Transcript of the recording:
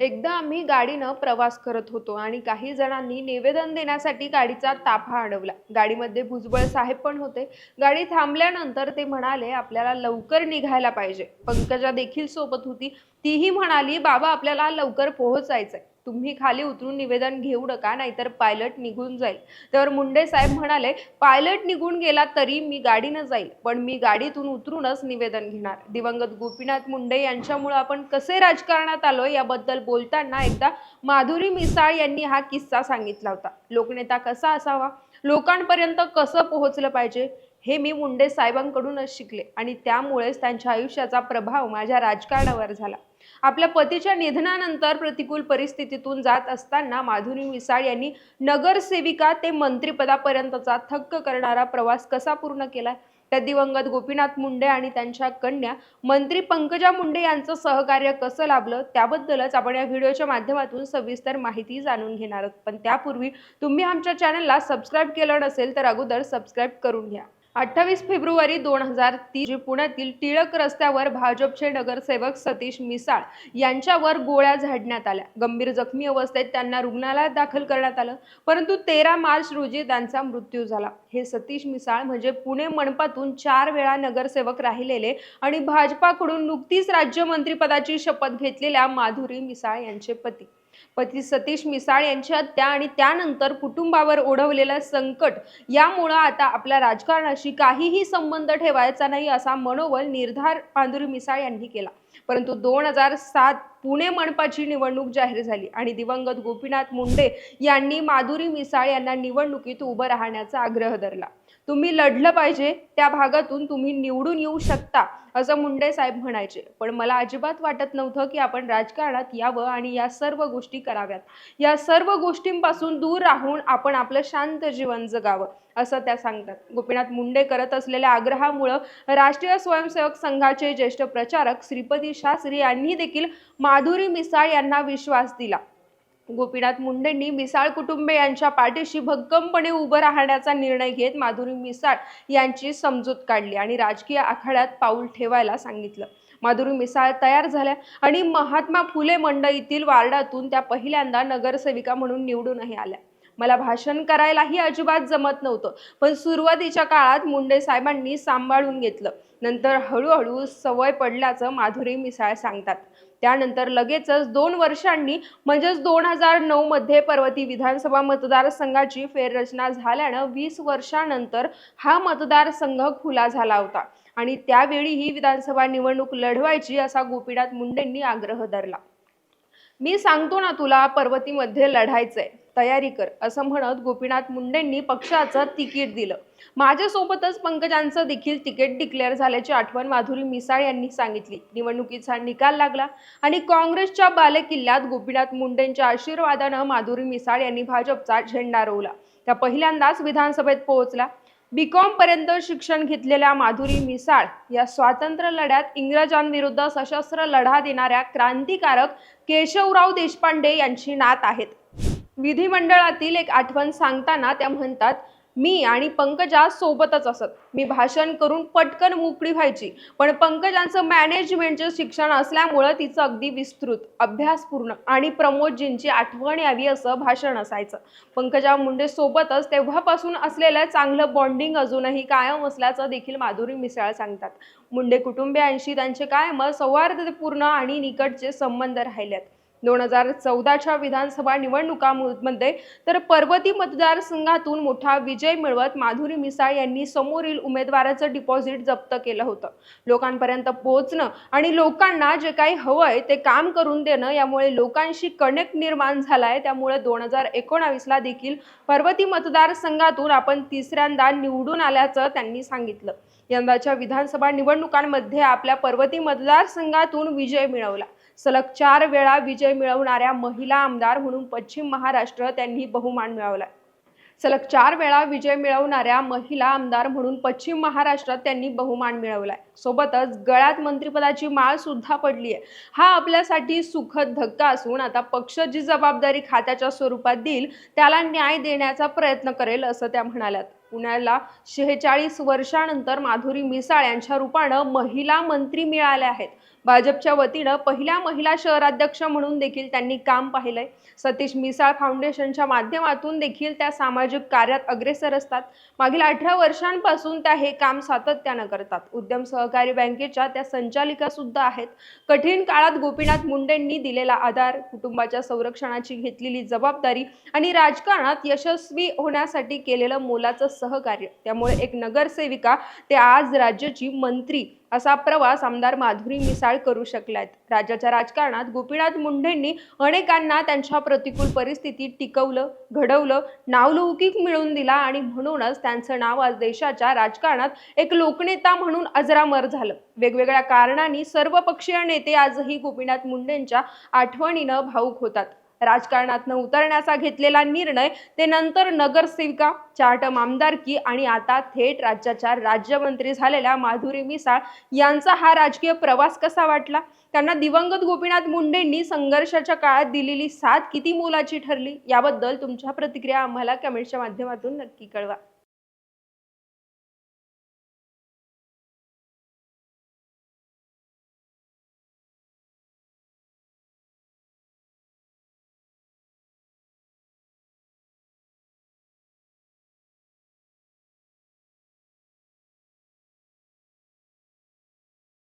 एकदा आम्ही गाडीनं प्रवास करत होतो आणि काही जणांनी निवेदन देण्यासाठी गाडीचा ताफा अडवला. गाडीमध्ये भुजबळ साहेब पण होते. गाडी थांबल्यानंतर ते म्हणाले आपल्याला लवकर निघायला पाहिजे. पंकजा देखील सोबत होती. तीही म्हणाली बाबा आपल्याला लवकर पोहोचायचंय. तुम्ही खाली उतरून निवेदन घेऊ नका नाहीतर पायलट निघून जाईल. तर मुंडे साहेब म्हणाले पायलट निघून गेला तरी मी गाडीनं जाईल पण मी गाडीतून उतरूनच निवेदन घेणार. दिवंगत गोपीनाथ मुंडे यांच्यामुळे आपण कसे राजकारणात आलो याबद्दल बोलताना एकदा माधुरी मिसाळ यांनी हा किस्सा सांगितला होता. लोकनेता कसा असावा? लोकांपर्यंत कसं पोहोचलं पाहिजे हे मी मुंडे साहेबांकडूनच शिकले आणि त्यामुळेच त्यांच्या आयुष्याचा प्रभाव माझ्या राजकारणावर झाला. आपल्या पतीच्या निधनानंतर प्रतिकूल परिस्थितीतून जात असताना माधुरी मिसाळ यांनी नगरसेविका ते मंत्रिपदापर्यंतचा थक्क करणारा प्रवास कसा पूर्ण केला? त्या दिवंगत गोपीनाथ मुंडे आणि त्यांच्या कन्या मंत्री पंकजा मुंडे यांचं सहकार्य कसं लाभलं त्याबद्दलच आपण या व्हिडिओच्या माध्यमातून सविस्तर माहिती जाणून घेणार आहोत. पण त्यापूर्वी तुम्ही आमच्या चॅनलला सबस्क्राईब केलं नसेल तर अगोदर सबस्क्राईब करून घ्या. अठ्ठावीस फेब्रुवारी दोन हजार तीन रोजी पुण्यातील टिळक रस्त्यावर भाजपचे नगरसेवक सतीश मिसाळ यांच्यावर गोळ्या झाडण्यात आल्या. गंभीर जखमी अवस्थेत त्यांना रुग्णालयात दाखल करण्यात आलं. परंतु तेरा मार्च रोजी त्यांचा मृत्यू झाला. हे सतीश मिसाळ म्हणजे पुणे मनपातून चार वेळा नगरसेवक राहिलेले आणि भाजपाकडून नुकतीच राज्यमंत्रीपदाची शपथ घेतलेल्या माधुरी मिसाळ यांचे पती. पती सतीश मिसाळ यांची हत्या आणि त्यानंतर कुटुंबावर ओढवलेलं संकट यामुळं आता आपल्या राजकारणाशी काहीही संबंध ठेवायचा नाही असा मनोबल निर्धार पांधुरी मिसाळ यांनी केला. परंतु दोन हजार सात पुणे मनपाची निवडणूक जाहीर झाली आणि दिवंगत गोपीनाथ मुंडे यांनी माधुरी मिसाळ यांना निवडणुकीत उभं राहण्याचा आग्रह धरला. तुम्ही लढलं पाहिजे त्या भागातून तुम्ही निवडून येऊ शकता असं मुंडे साहेब म्हणायचे. पण मला अजिबात वाटत नव्हतं की आपण राजकारणात यावं आणि या सर्व गोष्टी कराव्यात. या सर्व गोष्टींपासून दूर राहून आपण आपलं शांत जीवन जगावं असं त्या सांगतात. गोपीनाथ मुंडे करत असलेल्या आग्रहामुळं राष्ट्रीय स्वयंसेवक संघाचे ज्येष्ठ प्रचारक श्रीपती शास्त्री यांनी देखील माधुरी मिसाळ यांना विश्वास दिला. गोपीनाथ मुंडेंनी मिसाळ कुटुंबे यांच्या पाठीशी भक्कमपणे उभं राहण्याचा निर्णय घेत माधुरी मिसाळ यांची समजूत काढली आणि राजकीय आखाड्यात पाऊल ठेवायला सांगितलं. माधुरी मिसाळ तयार झाल्या आणि महात्मा फुले मंडईतील वार्डातून त्या पहिल्यांदा नगरसेविका म्हणून निवडूनही आल्या. मला भाषण करायलाही अजिबात जमत नव्हतं पण सुरुवातीच्या काळात मुंडे साहेबांनी सांभाळून घेतलं. नंतर हळूहळू सवय पडल्याचं माधुरी मिसाळ सांगतात. त्यानंतर लगेचच दोन वर्षांनी म्हणजेच दोन हजार नऊ मध्ये पर्वती विधानसभा मतदारसंघाची फेररचना झाल्यानं वीस वर्षानंतर हा मतदारसंघ खुला झाला होता. आणि त्यावेळी ही विधानसभा निवडणूक लढवायची असा गोपीनाथ मुंडेंनी आग्रह धरला. मी सांगतो ना तुला पर्वतीमध्ये लढायचंय. तयारी कर असं म्हणत गोपीनाथ मुंडेंनी पक्षाचं तिकीट दिलं. माझ्यासोबतच पंकजांचं देखील तिकीट डिक्लेअर झाल्याची आठवण माधुरी मिसाळ यांनी सांगितली. निवडणुकीचा निकाल लागला आणि काँग्रेसच्या बालेकिल्ल्यात गोपीनाथ मुंडेंच्या आशीर्वादानं माधुरी मिसाळ यांनी भाजपचा झेंडा रोवला. त्या पहिल्यांदाच विधानसभेत पोहोचला. बीकॉम पर्यंत शिक्षण घेतलेल्या माधुरी मिसाळ या स्वातंत्र्य लढ्यात इंग्रजांविरुद्ध सशस्त्र लढा देणाऱ्या क्रांतिकारक केशवराव देशपांडे यांची नात आहेत. विधिमंडळातील एक आठवण सांगताना त्या म्हणतात मी आणि पंकजा सोबतच असत. मी भाषण करून पटकन मोकळी व्हायची. पण पंकजांचं मॅनेजमेंटचं शिक्षण असल्यामुळं तिचं अगदी विस्तृत अभ्यासपूर्ण आणि प्रमोदजींची आठवण यावी असं भाषण असायचं. पंकजा मुंडे सोबतच तेव्हापासून असलेलं चांगलं बॉन्डिंग अजूनही कायम असल्याचं देखील माधुरी मिसाळ सांगतात. मुंडे कुटुंबियांशी त्यांचे कायम सौहार्दपूर्ण आणि निकटचे संबंध राहिलेत. दोन हजार चौदाच्या विधानसभा निवडणुकांमध्ये तर पर्वती मतदारसंघातून मोठा विजय मिळवत माधुरी मिसाळ यांनी समोरील उमेदवाराचं डिपॉझिट जप्त केलं होतं. लोकांपर्यंत पोहोचणं आणि लोकांना जे काही हवंय ते काम करून देणं यामुळे लोकांशी कनेक्ट निर्माण झालाय. त्यामुळे दोन हजार एकोणावीसला देखील पर्वती मतदारसंघातून आपण तिसऱ्यांदा निवडून आल्याचं त्यांनी सांगितलं. यंदाच्या विधानसभा निवडणुकांमध्ये आपल्या पर्वती मतदारसंघातून विजय मिळवला. सलग चार वेळा विजय मिळवणाऱ्या महिला आमदार म्हणून पश्चिम महाराष्ट्र त्यांनी बहुमान मिळवला. सलग चार वेळा विजय मिळवणाऱ्या महिला आमदार म्हणून पश्चिम महाराष्ट्रात त्यांनी बहुमान मिळवलाय सोबतच गळ्यात मंत्रिपदाची माळ सुद्धा पडली आहे हा आपल्यासाठी सुखद धक्का असून आता पक्ष जी जबाबदारी खात्याच्या स्वरूपात देईल त्याला न्याय देण्याचा प्रयत्न करेल असं त्या म्हणाल्यात. पुण्याला. शेहेचाळीस वर्षानंतर माधुरी मिसाळ यांच्या रूपानं महिला मंत्री मिळाल्या आहेत. भाजपच्या वतीनं पहिल्या महिला शहराध्यक्ष म्हणून देखील त्यांनी काम पाहिलंय. सतीश मिसाळ फाउंडेशनच्या माध्यमातून देखील त्या सामाजिक कार्यात अग्रेसर असतात. मागील अठरा वर्षांपासून त्या हे काम सातत्यानं करतात. उद्यम सहकारी बँकेच्या त्या संचालिका सुद्धा आहेत. कठीण काळात गोपीनाथ मुंडेंनी दिलेला आधार कुटुंबाच्या संरक्षणाची घेतलेली जबाबदारी आणि राजकारणात यशस्वी होण्यासाठी केलेलं मोलाचं सहकार्य. त्यामुळे एक नगरसेविका ते आज राज्याची मंत्री असा प्रवास आमदार माधुरी मिसाळ करू शकल्यात. राज्याच्या राजकारणात गोपीनाथ मुंडेंनी अनेकांना त्यांच्या प्रतिकूल परिस्थितीत टिकवलं घडवलं नावलौकिक मिळवून दिला आणि म्हणूनच त्यांचं नाव आज देशाच्या राजकारणात एक लोकनेता म्हणून अजरामर झालं. वेगवेगळ्या कारणांनी सर्व पक्षीय नेते आजही गोपीनाथ मुंडेंच्या आठवणीनं भाऊक होतात. राजकारणातनं उतरण्याचा घेतलेला निर्णय ते नंतर नगरसेविका चार्टम आमदारकी आणि आता थेट राज्याच्या राज्यमंत्री झालेल्या माधुरी मिसाळ यांचा हा राजकीय प्रवास कसा वाटला? त्यांना दिवंगत गोपीनाथ मुंडेंनी संघर्षाच्या काळात दिलेली साथ किती मोलाची ठरली? याबद्दल तुमच्या प्रतिक्रिया आम्हाला कमेंटच्या माध्यमातून नक्की कळवा.